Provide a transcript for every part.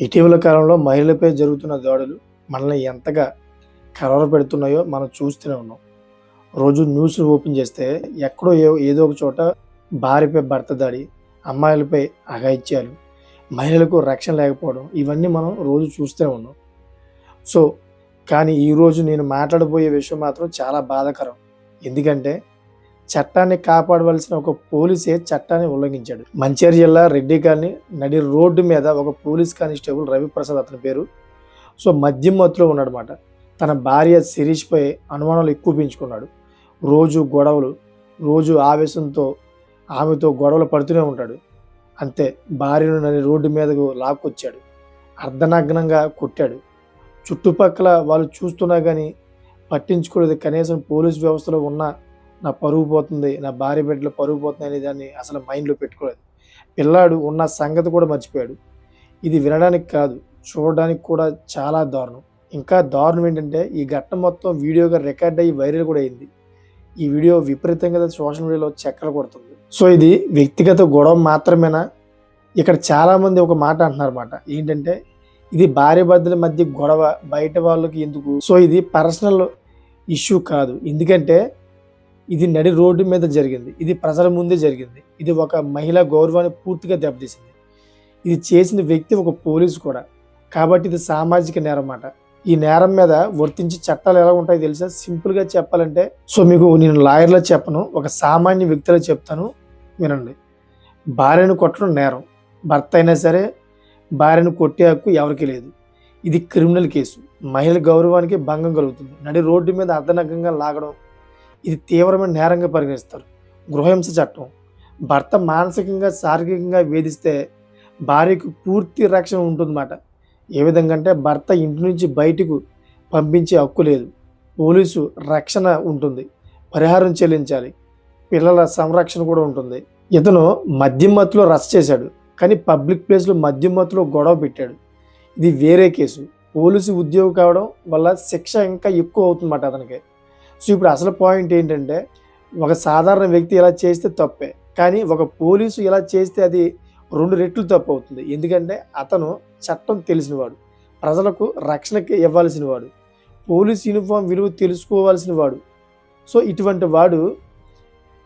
ఇటీవల కాలంలో మహిళలపై జరుగుతున్న దాడులు మనల్ని ఎంతగా కలవర పెడుతున్నాయో మనం చూస్తూనే ఉన్నాం. రోజు న్యూస్ ఓపెన్ చేస్తే ఎక్కడో ఏదో ఒక చోట భార్యపై భర్త దాడి అమ్మాయిలపై అఘాయిత్యాలు మహిళలకు రక్షణ లేకపోవడం ఇవన్నీ మనం రోజు చూస్తూనే ఉన్నాం. సో కానీ ఈరోజు నేను మాట్లాడబోయే విషయం మాత్రం చాలా బాధాకరం. ఎందుకంటే చట్టాన్ని కాపాడవలసిన ఒక పోలీసే చట్టాన్ని ఉల్లంఘించాడు. మంచేరు జిల్లా రెడ్డి కాలనీ నడి రోడ్డు మీద ఒక పోలీస్ కానిస్టేబుల్ రవిప్రసాద్ అతని పేరు. సో మద్యం మత్తులో ఉన్నాడనమాట తన భార్య శిరీష్పై అనుమానాలు ఎక్కువ పెంచుకున్నాడు. రోజు గొడవలు రోజు ఆవేశంతో ఆమెతో గొడవలు పడుతూనే ఉంటాడు. అంతే భార్యను నన్ను రోడ్డు మీదకు లాక్కొచ్చాడు. అర్ధనగ్నంగా కొట్టాడు. చుట్టుపక్కల వాళ్ళు చూస్తున్నా కానీ పట్టించుకోలేదు. కనీసం పోలీస్ వ్యవస్థలో ఉన్న నా పరువు పోతుంది నా భార్య బిడ్డలు పరువు పోతుంది అనే దాన్ని అసలు మైండ్లో పెట్టుకోలేదు. పిల్లాడు ఉన్న సంగతి కూడా మర్చిపోయాడు. ఇది వినడానికి కాదు చూడడానికి కూడా చాలా దారుణం. ఇంకా దారుణం ఏంటంటే ఈ ఘటన మొత్తం వీడియోగా రికార్డ్ అయ్యి వైరల్ కూడా అయింది. ఈ వీడియో విపరీతంగా సోషల్ మీడియాలో చక్కెర కొడుతుంది. సో ఇది వ్యక్తిగత గొడవ మాత్రమేనా? ఇక్కడ చాలామంది ఒక మాట అంటున్నారు అన్నమాట ఏంటంటే ఇది భార్య భర్తల మధ్య గొడవ బయట వాళ్ళకి ఎందుకు? సో ఇది పర్సనల్ ఇష్యూ కాదు. ఎందుకంటే ఇది నడి రోడ్డు మీద జరిగింది. ఇది ప్రజల ముందే జరిగింది. ఇది ఒక మహిళా గౌరవాన్ని పూర్తిగా దెబ్బతీసింది. ఇది చేసిన వ్యక్తి ఒక పోలీసు కూడా. కాబట్టి ఇది సామాజిక నేరం అన్నమాట. ఈ నేరం మీద వర్తించే చట్టాలు ఎలా ఉంటాయో తెలుసా? సింపుల్గా చెప్పాలంటే సో మీకు నేను లాయర్లో చెప్పను ఒక సామాన్య వ్యక్తిలో చెప్తాను వినండి. భార్యను కొట్టడం నేరం. భర్త అయినా సరే భార్యను కొట్టే హక్కు ఎవరికీ లేదు. ఇది క్రిమినల్ కేసు. మహిళ గౌరవానికి భంగం కలుగుతుంది. నడి రోడ్డు మీద అర్ధనగ్నంగా లాగడం ఇది తీవ్రమైన నేరంగా పరిగణిస్తారు. గృహహింస చట్టం. భర్త మానసికంగా శారీరకంగా వేధిస్తే భార్యకు పూర్తి రక్షణ ఉంటుందన్నమాట. ఏ విధంగా అంటే భర్త ఇంటి నుంచి బయటకు పంపించే హక్కు లేదు. పోలీసు రక్షణ ఉంటుంది. పరిహారం చెల్లించాలి. పిల్లల సంరక్షణ కూడా ఉంటుంది. ఇతను మద్యం మత్తులో రచ్చ చేశాడు. కానీ పబ్లిక్ ప్లేస్లో మద్యం మత్తులో గొడవ పెట్టాడు. ఇది వేరే కేసు. పోలీసు ఉద్యోగం కావడం వల్ల శిక్ష ఇంకా ఎక్కువ అవుతుందన్నమాట అతనికి. సో ఇప్పుడు అసలు పాయింట్ ఏంటంటే ఒక సాధారణ వ్యక్తి ఇలా చేస్తే తప్పే కానీ ఒక పోలీసు ఇలా చేస్తే అది రెండు రెట్లు తప్పు అవుతుంది. ఎందుకంటే అతను చట్టం తెలిసినవాడు ప్రజలకు రక్షణకి ఇవ్వాల్సిన వాడు పోలీస్ యూనిఫామ్ విలువ తెలుసుకోవాల్సిన వాడు సో ఇటువంటి వాడు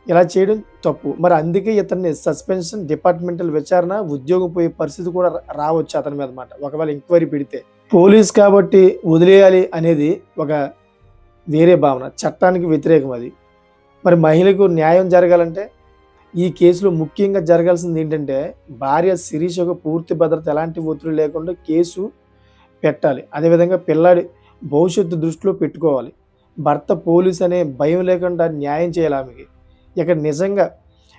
ఇలా చేయడం తప్పు. మరి అందుకే ఇతన్ని సస్పెన్షన్ డిపార్ట్మెంటల్ విచారణ ఉద్యోగం పోయే పరిస్థితి కూడా రావచ్చు అతని మీద అనమాట ఒకవేళ ఎంక్వైరీ పెడితే. పోలీస్ కాబట్టి వదిలేయాలి అనేది ఒక వేరే భావన చట్టానికి వ్యతిరేకం అది. మరి మహిళకు న్యాయం జరగాలంటే ఈ కేసులో ముఖ్యంగా జరగాల్సింది ఏంటంటే భార్య శిరీష్ యొక్క పూర్తి భద్రత ఎలాంటి ఒత్తిడి లేకుండా కేసు పెట్టాలి. అదేవిధంగా పిల్లాడి భవిష్యత్తు దృష్టిలో పెట్టుకోవాలి. భర్త పోలీస్ అనే భయం లేకుండా న్యాయం చేయాలి ఆమెకి. ఇక నిజంగా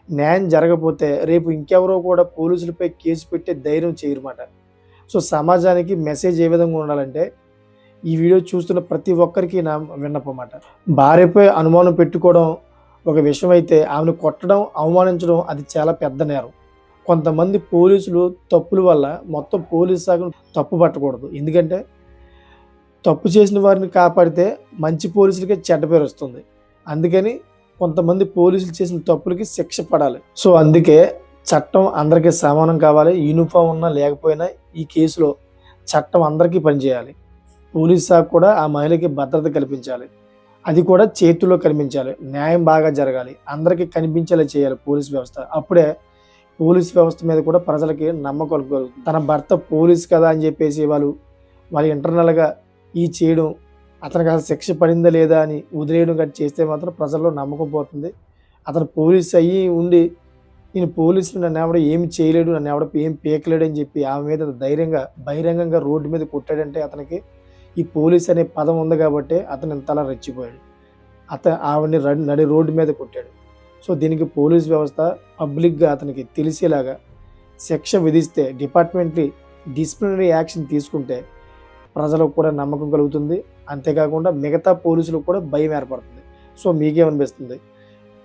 న్యాయం జరగకపోతే రేపు ఇంకెవరో కూడా పోలీసులపై కేసు పెట్టే ధైర్యం చేయరన్నమాట సో సమాజానికి మెసేజ్ ఏ విధంగా ఉండాలంటే ఈ వీడియో చూస్తున్న ప్రతి ఒక్కరికి నా విన్నపమాట భార్యపై అనుమానం పెట్టుకోవడం ఒక విషయం అయితే ఆమెను కొట్టడం అవమానించడం అది చాలా పెద్ద నేరం. కొంతమంది పోలీసులు తప్పుల వల్ల మొత్తం పోలీసు శాఖను తప్పు పట్టకూడదు. ఎందుకంటే తప్పు చేసిన వారిని కాపాడితే మంచి పోలీసులకే చెడ్డ పేరు వస్తుంది. అందుకని కొంతమంది పోలీసులు చేసిన తప్పులకి శిక్ష పడాలి. సో అందుకే చట్టం అందరికీ సమానం కావాలి. యూనిఫామ్ ఉన్నా లేకపోయినా ఈ కేసులో చట్టం అందరికీ పనిచేయాలి. పోలీస్ శాఖ కూడా ఆ మహిళకి భద్రత కల్పించాలి. అది కూడా చేతుల్లో కనిపించాలి. న్యాయం బాగా జరగాలి. అందరికీ కనిపించేలా చేయాలి పోలీస్ వ్యవస్థ. అప్పుడే పోలీస్ వ్యవస్థ మీద కూడా ప్రజలకి నమ్మకం కలుగుతుంది. తన భర్త పోలీస్ కదా అని చెప్పేసి వాళ్ళు వాళ్ళు ఇంటర్నల్గా ఈ చేయడం అతనికి అసలు శిక్ష పడిందా లేదా అని వదిలేయడం గట్టి చేస్తే మాత్రం ప్రజల్లో నమ్మకం పోతుంది. అతను పోలీస్ అయ్యి ఉండి నేను పోలీసులు నన్ను ఎవడ ఏమి చేయలేడు నన్ను ఎవడ ఏం పీకలేడు అని చెప్పి ఆమె మీద ధైర్యంగా బహిరంగంగా రోడ్డు మీద కొట్టాడంటే అతనికి ఈ పోలీస్ అనే పదం ఉంది కాబట్టి అతను ఇంతలా రెచ్చిపోయాడు. అత ఆవిడని నడి రోడ్డు మీద కొట్టాడు. సో దీనికి పోలీస్ వ్యవస్థ పబ్లిక్గా అతనికి తెలిసేలాగా శిక్ష విధిస్తే డిపార్ట్మెంట్లీ డిసిప్లినరీ యాక్షన్ తీసుకుంటే ప్రజలకు కూడా నమ్మకం కలుగుతుంది. అంతేకాకుండా మిగతా పోలీసులకు కూడా భయం ఏర్పడుతుంది. సో మీకేమనిపిస్తుంది?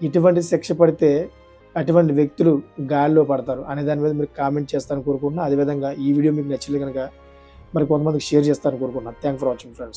ఇటువంటి శిక్ష పడితే అటువంటి వ్యక్తులు గాలిలో పడతారు. అనే దాని మీద మీరు కామెంట్ చేస్తాను కోరుకుంటున్నా. అదేవిధంగా ఈ వీడియో మీకు నచ్చింది కనుక మరి కొంతమందికి షేర్ చేస్తారని కోరుకుంటున్నాను. Thank for watching friends